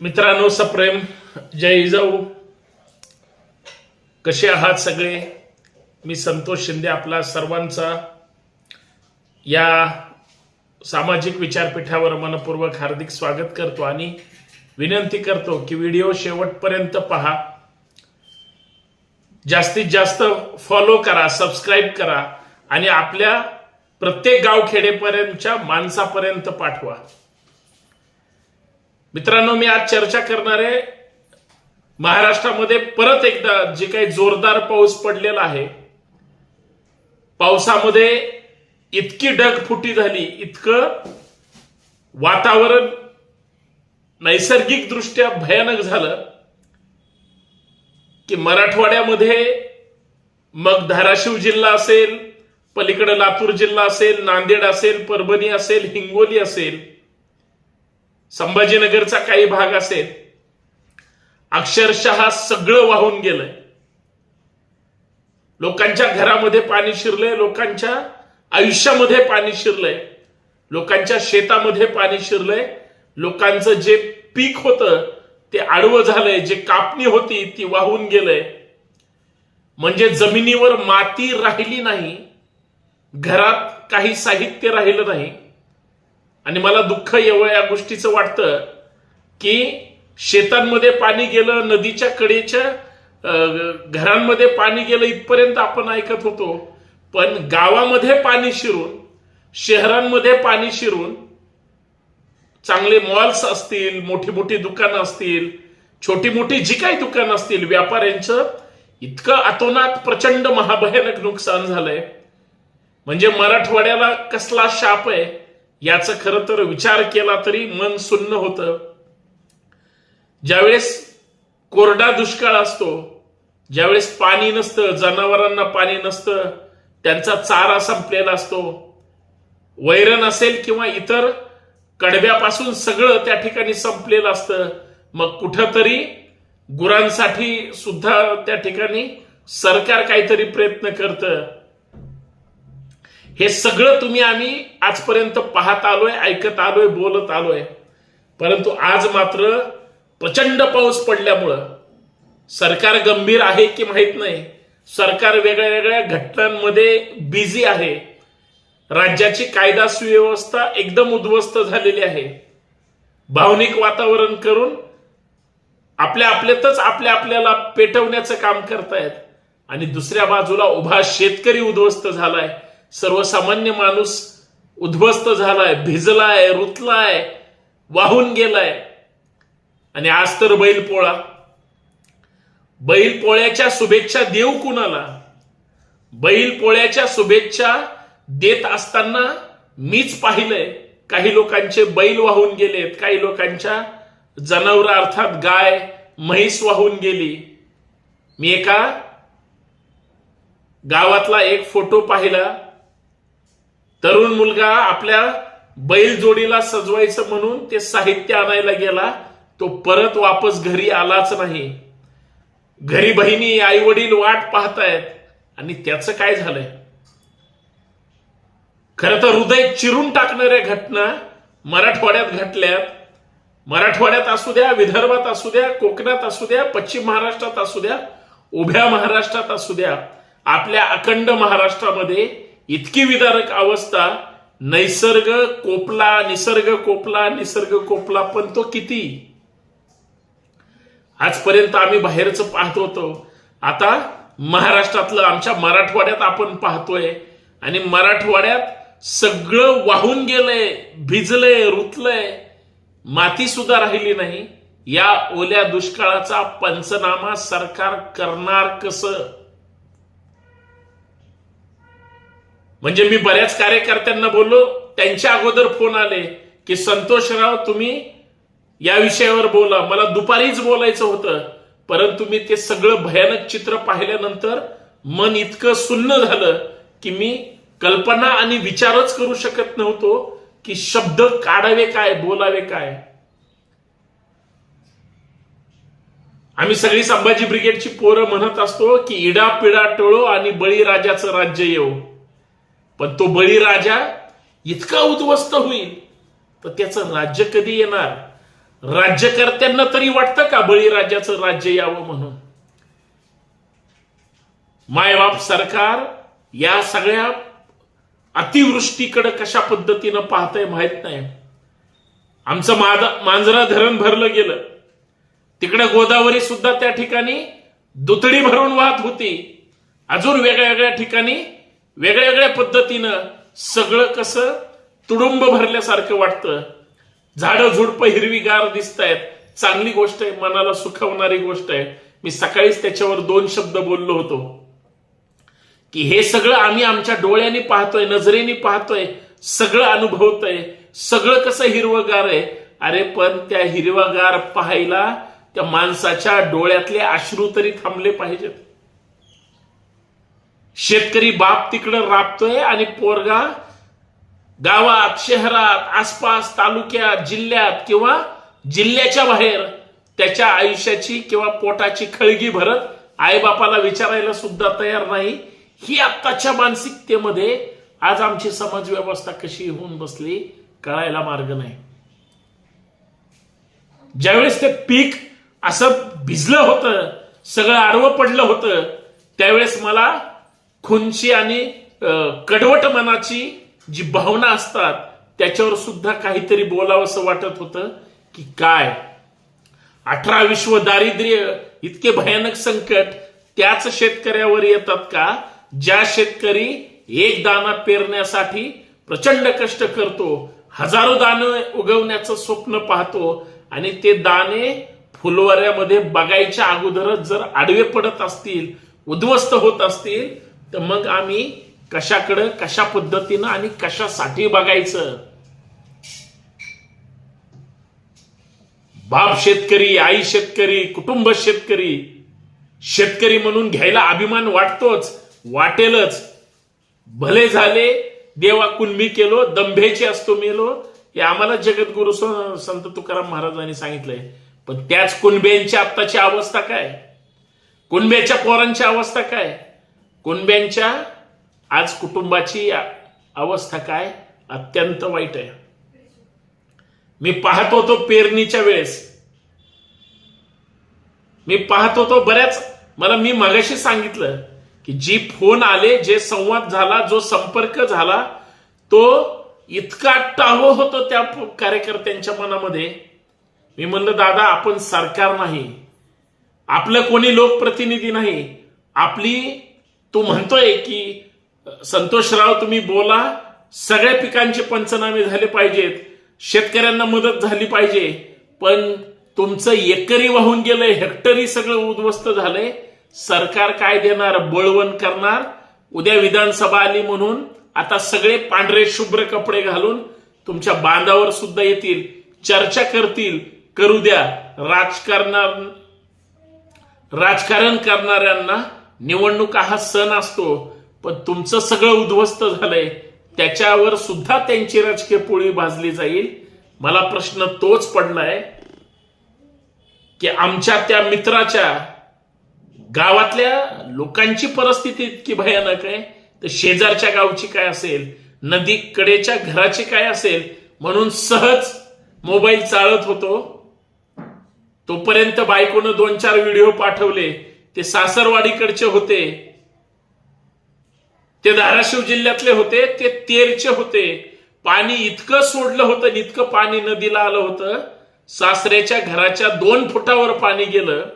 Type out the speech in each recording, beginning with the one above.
मित्रांनो सप्रेम जय जाऊ. कसे आहात सगळे? मी संतोष शिंदे आपला सर्वांचा. या सामाजिक विचारपीठावर मनपूर्वक हार्दिक स्वागत करतो आणि विनंती करतो की व्हिडिओ शेवटपर्यंत पहा. जास्तीत जास्त फॉलो करा सबस्क्राईब करा आणि आपल्या प्रत्येक गावखेडेपर्यंतच्या माणसापर्यंत पाठवा. मित्रांनो मी आज चर्चा करणार आहे महाराष्ट्रामध्ये परत एकदा जे काही जोरदार पाऊस पडलेला आहे पावसामध्ये इतकी ढगफुटी झाली इतकं वातावरण नैसर्गिकदृष्ट्या भयानक झालं की मराठवाड्यामध्ये मग धाराशिव जिल्हा असेल पलीकडे लातूर जिल्हा असेल नांदेड असेल परभणी असेल हिंगोली असेल संभाजीनगरचा काही भाग असेल अक्षरशः सगळं वाहून गेलंय. लोकांच्या घरामध्ये पाणी शिरलंय लोकांच्या आयुष्यामध्ये पाणी शिरलंय लोकांच्या शेतामध्ये पाणी शिरलंय लोकांचं जे पीक होतं ते आडवं झालंय जे कापणी होती ती वाहून गेलंय. म्हणजे जमिनीवर माती राहिली नाही घरात काही साहित्य राहिलं नाही. आणि मला दुःख एवढं या गोष्टीचं वाटतं की शेतांमध्ये पाणी गेलं नदीच्या कडेच्या घरांमध्ये पाणी गेलं इथपर्यंत आपण ऐकत होतो. पण गावामध्ये पाणी शिरून शहरांमध्ये पाणी शिरून चांगले मॉल्स असतील मोठी मोठी दुकानं असतील छोटी मोठी जी काही दुकानं असतील व्यापाऱ्यांचं इतकं अतोनात प्रचंड महाभयानक नुकसान झालंय. म्हणजे मराठवाड्याला कसला शाप आहे? याचा खरं तर विचार केला तरी मन सुन्न होतं. ज्यावेळेस कोरडा दुष्काळ असतो ज्यावेळेस पाणी नसतं जनावरांना पाणी नसतं त्यांचा चारा संपलेला असतो. वैरण असेल किंवा इतर कडब्यापासून सगळं त्या ठिकाणी संपलेलं असतं. मग कुठंतरी गुरांसाठी सुद्धा त्या ठिकाणी सरकार काहीतरी प्रयत्न करतं. हे सगळं तुम्ही आम्ही आजपर्यंत पाहत आलोय ऐकत आलोय बोलत आलोय. परंतु आज मात्र प्रचंड पाऊस पडल्यामुळं सरकार गंभीर आहे की माहीत नाही. सरकार वेगळ्या वेगळ्या घटनांमध्ये बिझी आहे. राज्याची कायदा सुव्यवस्था एकदम उद्ध्वस्त झालेली आहे. भावनिक वातावरण करून आपल्या आपल्यातच आपल्या आपल्याला पेटवण्याचं काम करतायत. आणि दुसऱ्या बाजूला उभा शेतकरी उद्ध्वस्त झालाय. सर्वसामान्य माणूस उद्ध्वस्त झालाय भिजलाय रुतलाय वाहून गेलाय. आणि आज तर बैल पोळा. बैल पोळ्याच्या शुभेच्छा देऊ कुणाला? बैल पोळ्याच्या शुभेच्छा देत असताना मीच पाहिलंय. काही लोकांचे बैल वाहून गेलेत काही लोकांच्या जनावर अर्थात गाय म्हैस वाहून गेली. मी एका गावातला एक फोटो पाहिला. तरुण मुलगा आपल्या बैल जोडीला सजवायचं म्हणून ते साहित्य आणायला गेला. तो परत वापस घरी आलाच नाही. घरी बहिणी आई वडील वाट पाहतायत. आणि त्याचं काय झालंय? खरं तर हृदय चिरून टाकणाऱ्या घटना मराठवाड्यात घटल्यात. मराठवाड्यात असू द्या विदर्भात असू द्या कोकणात असू द्या पश्चिम महाराष्ट्रात असू द्या उभ्या महाराष्ट्रात असू द्या. आपल्या अखंड महाराष्ट्रामध्ये इतकी विदारक अवस्था नैसर्ग कोपला निसर्ग कोपला निसर्ग कोपला पण तो किती? आजपर्यंत आम्ही बाहेरचं पाहत होतो. आता महाराष्ट्रातलं आमच्या मराठवाड्यात आपण पाहतोय. आणि मराठवाड्यात सगळं वाहून गेलंय भिजलंय रुतलंय. माती सुद्धा राहिली नाही. या ओल्या दुष्काळाचा पंचनामा सरकार करणार कसं? म्हणजे मी बऱ्याच कार्यकर्त्यांना बोललो त्यांच्या अगोदर फोन आले की संतोषराव तुम्ही या विषयावर बोला. मला दुपारीच बोलायचं होतं परंतु मी ते सगळं भयानक चित्र पाहिल्यानंतर मन इतकं सुन्न झालं की मी कल्पना आणि विचारच करू शकत नव्हतो की शब्द काढावे काय बोलावे काय. आम्ही सगळी संभाजी ब्रिगेडची पोरं म्हणत असतो की इडा पिडा टोळो आणि बळीराजाचं राज्य येऊ पण तो बळीराजा इतका उद्ध्वस्त होईल तर त्याचं राज्य कधी येणार? राज्यकर्त्यांना तरी वाटतं का बळीराजाचं राज्य यावं म्हणून? मायबाप सरकार या सगळ्या अतिवृष्टीकडे कशा पद्धतीनं पाहतंय माहीत नाही. आमचं मादा मांजरा धरण भरलं गेलं. तिकडे गोदावरी सुद्धा त्या ठिकाणी दुतडी भरून वाहत होती. अजून वेगळ्या वेगळ्या ठिकाणी वेगळ्या वेगळ्या पद्धतीनं सगळं कसं तुडुंब भरल्यासारखं वाटतं. झाडं झुडपं हिरवीगार दिसत आहेत चांगली गोष्ट आहे मनाला सुखवणारी गोष्ट आहे. मी सकाळीच त्याच्यावर दोन शब्द बोललो होतो. की हे सगळं आम्ही आमच्या डोळ्याने पाहतोय नजरेने पाहतोय सगळं अनुभवतोय सगळं कसं हिरवगार आहे. अरे पण त्या हिरवगार पाहायला त्या माणसाच्या डोळ्यातले अश्रू तरी थांबले पाहिजेत. शेतकरी बाप तिकडं राबतोय आणि पोरगा गावात शहरात आसपास तालुक्यात जिल्ह्यात किंवा जिल्ह्याच्या बाहेर त्याच्या आयुष्याची किंवा पोटाची खळगी भरत आईबापाला विचारायला सुद्धा तयार नाही. ही आत्ताच्या मानसिकतेमध्ये आज आमची समाज व्यवस्था कशी होऊन बसली कळायला मार्ग नाही. ज्यावेळेस ते पीक असं भिजलं होतं सगळं आडवं पडलं होतं त्यावेळेस मला खुनची आणि कडवट मनाची जी भावना असतात त्याच्यावर सुद्धा काहीतरी बोलावंसं वाटत होतं की काय? अठरा विश्व दारिद्र्य इतके भयानक संकट त्याच शेतकऱ्यावर येतात का? ज्या शेतकरी एक दाना पेरण्यासाठी प्रचंड कष्ट करतो हजारो दाणे उगवण्याचं स्वप्न पाहतो आणि ते दाणे फुलवाऱ्यामध्ये बघायच्या अगोदरच जर आडवे पडत असतील उद्ध्वस्त होत असतील तर मग आम्ही कशाकडं कशा पद्धतीनं आणि कशासाठी बघायचं? बाप शेतकरी आई शेतकरी कुटुंब शेतकरी शेतकरी म्हणून घ्यायला अभिमान वाटतोच वाटेलच. भले झाले देवा कुणबी केलो दंभेचे असतो मेलो हे आम्हाला जगद्गुरु संत तुकाराम महाराजांनी सांगितलंय. पण त्याच कुणब्यांची आत्ताची अवस्था काय? कुणब्याच्या पोरांची अवस्था काय? कुणब्यांच्या आज कुटुंबाची अवस्था काय? अत्यंत वाईट आहे. मी पाहत होतो पेरणीच्या वेळेस. मी पाहत होतो बऱ्याच मला मी मगाशी सांगितलं की जी फोन आले जे संवाद झाला जो संपर्क झाला तो इतका टाहो होतो त्या कार्यकर्त्यांच्या मनामध्ये. मी म्हणलं दादा आपण सरकार नाही. आपलं कोणी लोकप्रतिनिधी नाही. आपली तू म्हणतोय की संतोषराव तुम्ही बोला सगळ्या पिकांचे पंचनामे झाले पाहिजेत शेतकऱ्यांना मदत झाली पाहिजे पण तुमचं एकरी वाहून गेलंय हेक्टरी सगळं उद्ध्वस्त झालंय सरकार काय देणार बळवण करणार? उद्या विधानसभा आली म्हणून आता सगळे पांढरे शुभ्र कपडे घालून तुमच्या बांधावर सुद्धा येतील चर्चा करतील करू द्या. राजकारणा राजकारण करणाऱ्यांना निवडणुका हा सण असतो पण तुमचं सगळं उद्ध्वस्त झालंय त्याच्यावर सुद्धा त्यांची राजकीय पोळी भाजली जाईल. मला प्रश्न तोच पडलाय की आमच्या त्या मित्राच्या गावातल्या लोकांची परिस्थिती इतकी भयानक आहे तर शेजारच्या गावची काय असेल नदी कडेच्या घराची काय असेल म्हणून सहज मोबाईल चालत होतो. तोपर्यंत बायकोनं दोन चार व्हिडिओ पाठवले ते सासरवाडीकडचे होते. ते धाराशिव जिल्ह्यातले होते ते तेरचे होते. पाणी इतकं सोडलं होतं आणि इतकं पाणी नदीला आलं होतं. सासऱ्याच्या घराच्या दोन फुटावर पाणी गेलं.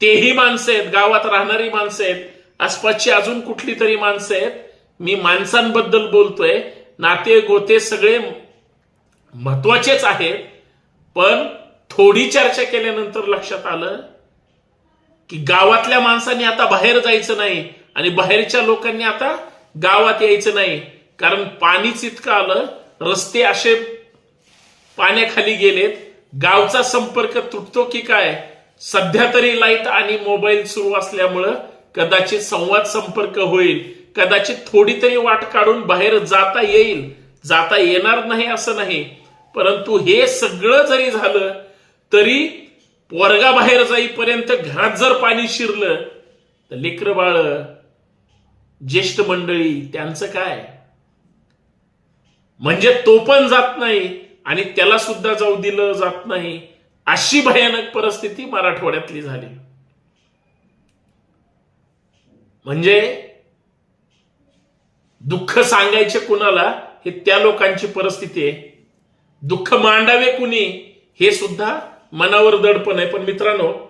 तेही माणसं आहेत गावात राहणारी माणसं आहेत आसपासची अजून कुठली तरी माणसं आहेत. मी माणसांबद्दल बोलतोय. नाते गोते सगळे महत्वाचेच आहेत. पण थोडी चर्चा केल्यानंतर लक्षात आलं की गावातल्या माणसांनी आता बाहेर जायचं नाही आणि बाहेरच्या लोकांनी आता गावात यायचं नाही. कारण पाणीच इतकं आलं रस्ते असे पाण्याखाली गेलेत. गावचा संपर्क तुटतो की काय? सध्या तरी लाइट आणि मोबाईल सुरू असल्यामुळं कदाचित संवाद संपर्क होईल. कदाचित थोडी तरी वाट काढून बाहेर जाता येईल. जाता येणार नाही असं नाही. परंतु हे सगळं जरी झालं तरी पोरगाबाहेर जाईपर्यंत घरात जर पाणी शिरलं तर लेकर बाळ ज्येष्ठ मंडळी त्यांचं काय? म्हणजे तो पण जात नाही आणि त्याला सुद्धा जाऊ दिलं जात नाही अशी भयानक परिस्थिती मराठवाड्यातली झाली. म्हणजे दुःख सांगायचे कुणाला हे त्या लोकांची परिस्थिती आहे. दुःख मांडावे कुणी हे सुद्धा मनावर दडपण आहे. पण मित्रांनो